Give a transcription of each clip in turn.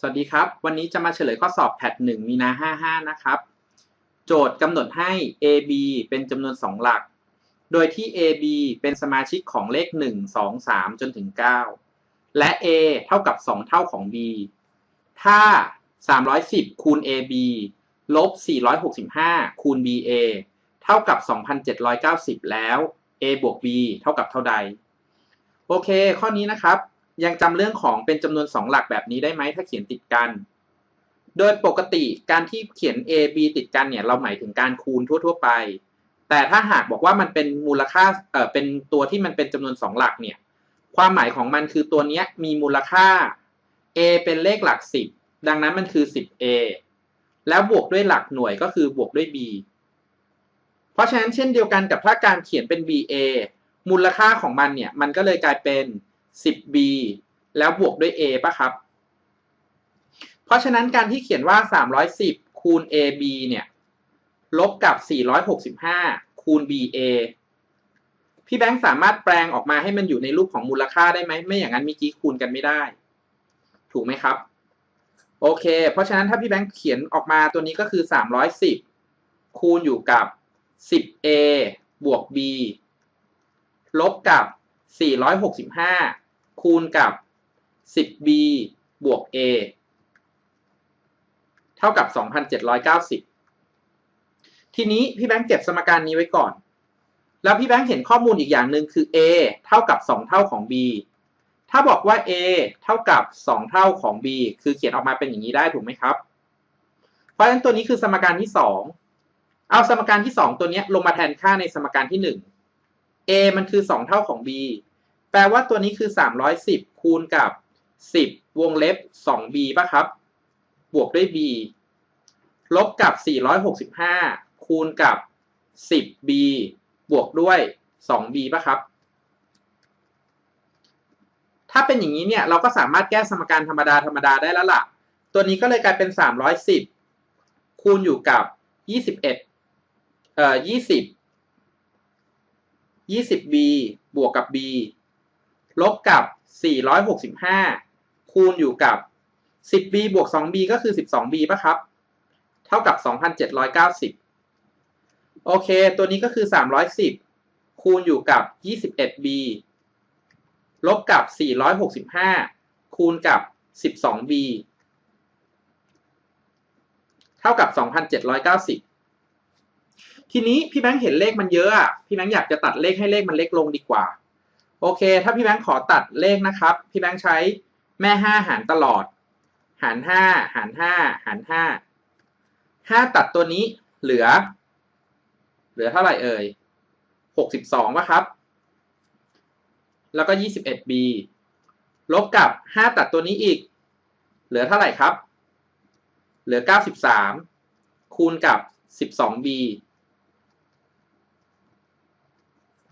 สวัสดีครับ วันนี้จะมาเฉลยข้อสอบแพทหนึ่งมีนา 55 นะครับ โจทย์กำหนดให้ a b เป็นจำนวน 2 หลัก โดยที่ a b เป็นสมาชิกของเลข 1 2 3 จนถึง 9 และ a เท่ากับ 2 เท่าของ b ถ้า 310 คูณ a b ลบ 465 คูณ b a เท่ากับ 2,790 แล้ว a บวก b เท่ากับเท่าใด โอเค ข้อนี้นะครับ ยังจำเรื่องของเป็นจำนวน2หลักแบบนี้ได้ไหมถ้าเขียนติดกัน โดยปกติการที่เขียน a b ติดกันเนี่ยเราหมายถึงการคูณทั่ว ๆ ไป แต่ถ้าหากบอกว่ามันเป็นมูลค่าเอ่อเป็นตัวที่มันเป็นจำนวน2หลักเนี่ยความหมายของมันคือตัวนี้มีมูลค่า a เป็นเลขหลัก 10 ดังนั้นมันคือ 10a แล้วบวกด้วยหลักหน่วยก็คือบวกด้วย b เพราะฉะนั้นเช่นเดียวกันกับถ้าการเขียนเป็น ba มูลค่าของมันเนี่ยมันก็เลยกลายเป็น 10b แล้วบวกด้วย a ป่ะครับ เพราะฉะนั้นการที่เขียนว่า 310 คูณ ab เนี่ย ลบกับ 465 คูณ ba พี่แบงค์สามารถแปลงออกมาให้มันอยู่ในรูปของมูลค่าได้ไหม ไม่อย่างนั้นมื่อกี้คูณกันไม่ได้ ถูกไหมครับ โอเค เพราะฉะนั้นถ้าพี่แบงค์เขียนออกมาตัวนี้ก็คือ 310 คูณอยู่กับ 10a บวก b ลบกับ 465 คูณกับ 10b บวก a เท่ากับ 2,790 ทีนี้พี่แบงค์เก็บสมการนี้ไว้ก่อน แล้วพี่แบงค์เห็นข้อมูลอีกอย่างหนึ่งคือ a เท่ากับ 2 เท่าของ b ถ้าบอกว่า a เท่ากับ 2 เท่าของ b คือเขียนออกมาเป็นอย่างนี้ได้ถูกไหมครับ เพราะฉะนั้นตัวนี้คือสมการที่ 2 เอาสมการที่ 2 ตัวนี้ลงมาแทนค่าในสมการที่ 1 a มันคือ 2 เท่าของ b แปลว่าตัวนี้คือ 310 คูณกับ 10 วงเล็บ 2b ป่ะครับ บวกด้วย b ลบกับ 465 คูณกับ 10b บวกด้วย 2b ป่ะครับ ถ้าเป็นอย่างนี้เนี่ย เราก็สามารถแก้สมการธรรมดาธรรมดาได้แล้วล่ะ ตัวนี้ก็เลยกลายเป็น 310 คูณอยู่กับ 21เอ่อ20 20b บวกกับ b ลบกับ 465 คูณอยู่กับ 10b บวก 2b ก็คือ 12b ป่ะครับ เท่ากับ 2,790 โอเค ตัวนี้ก็คือ 310 คูณอยู่กับ 21b ลบกับ 465 คูณกับ 12b เท่ากับ 2,790ทีนี้พี่แบงค์เห็นเลขมันเยอะอะ พี่แบงค์อยากจะตัดเลขให้เลขมันเล็กลงดีกว่า โอเค ถ้าพี่แบงค์ขอตัดเลขนะครับ พี่แบงค์ใช้แม่ห้าหารตลอด หารห้าหารห้าหารห้าห้าตัดตัวนี้เหลือ เหลือเท่าไหร่เอ่ยหกสิบสองวะครับ แล้วก็ยี่สิบเอ็ด b ลบกับห้าตัดตัวนี้อีก เหลือเท่าไหร่ครับ เหลือเก้าสิบสามคูณกับสิบสอง b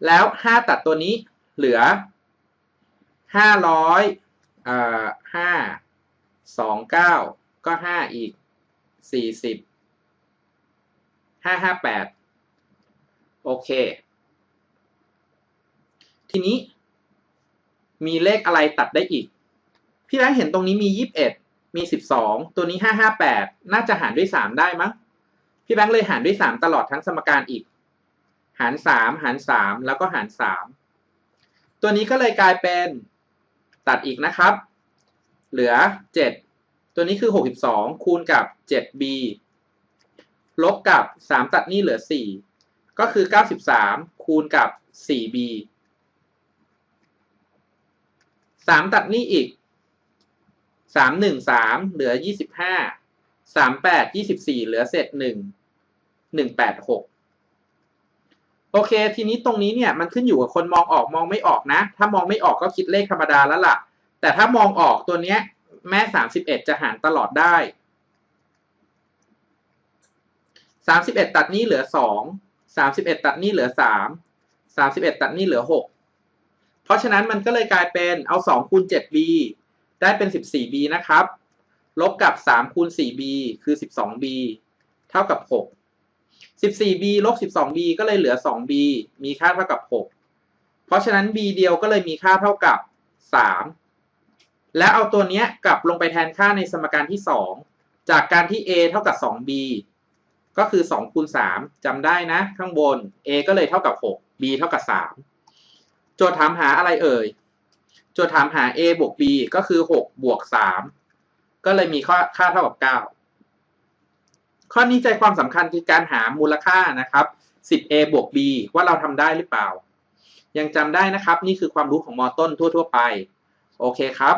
แล้วห้าตัดตัวนี้ เหลือห้าร้อยอ่าห้าสองเก้าก็ห้าอีกสี่สิบห้าห้าแปดโอเค ทีนี้ มีเลขอะไรตัดได้อีก พี่แบงค์เห็นตรงนี้มียี่สิบเอ็ดมีสิบสองตัวนี้ห้าห้าแปดน่าจะหารด้วยสามได้มั้งพี่แบงค์เลยหารด้วยสามตลอดทั้งสมการอีก หารสามหารสามแล้วก็หารสาม ตัวนี้ก็เลยกลายเป็นตัดอีกนะครับ เหลือ 7 ตัวนี้คือ 62 คูณกับ 7b ลบกับ 3 ตัดนี่เหลือ 4 ก็คือ 93 คูณกับ 4b 3 ตัดนี่อีก 3 1 3 เหลือ 25 38 24 เหลือเศษ1 186 โอเค ทีนี้ตรงนี้เนี่ยมันขึ้นอยู่กับคนมองออกมองไม่ออกนะ ถ้ามองไม่ออกก็คิดเลขธรรมดาแล้วล่ะ แต่ถ้ามองออกตัวเนี้ยแม่สามสิบเอ็ดจะหารตลอดได้สามสิบเอ็ดตัดนี้เหลือสองสามสิบเอ็ดตัดนี้เหลือสามสามสิบเอ็ดตัดนี้เหลือหกเพราะฉะนั้นมันก็เลยกลายเป็นเอาสองคูณเจ็ด b ได้เป็นสิบสี่ b นะครับ ลบกับสามคูณสี่ b คือสิบสอง b เท่ากับหก 14b ลบ 12b ก็เลยเหลือ 2b มีค่าเท่ากับ 6 เพราะฉะนั้น b เดียวก็เลยมีค่าเท่ากับ 3 แล้วเอาตัวนี้กลับลงไปแทนค่าในสมการที่ 2 จากการที่ a เท่ากับ 2b ก็คือ 2 คูณ 3จำได้นะ ข้างบน a ก็เลยเท่ากับ 6 b เท่ากับ 3 โจทย์ถามหาอะไรเอ่ย โจทย์ถามหา a บวก b ก็คือ 6 บวก 3 ก็เลยมีค่าค่าเท่ากับ 9 ข้อนี้ใจความสำคัญคือการหามูลค่านะครับ 10a บวก b ว่าเราทำได้หรือเปล่า ยังจำได้นะครับ นี่คือความรู้ของมอต้นทั่ว ๆ ไป โอเคครับ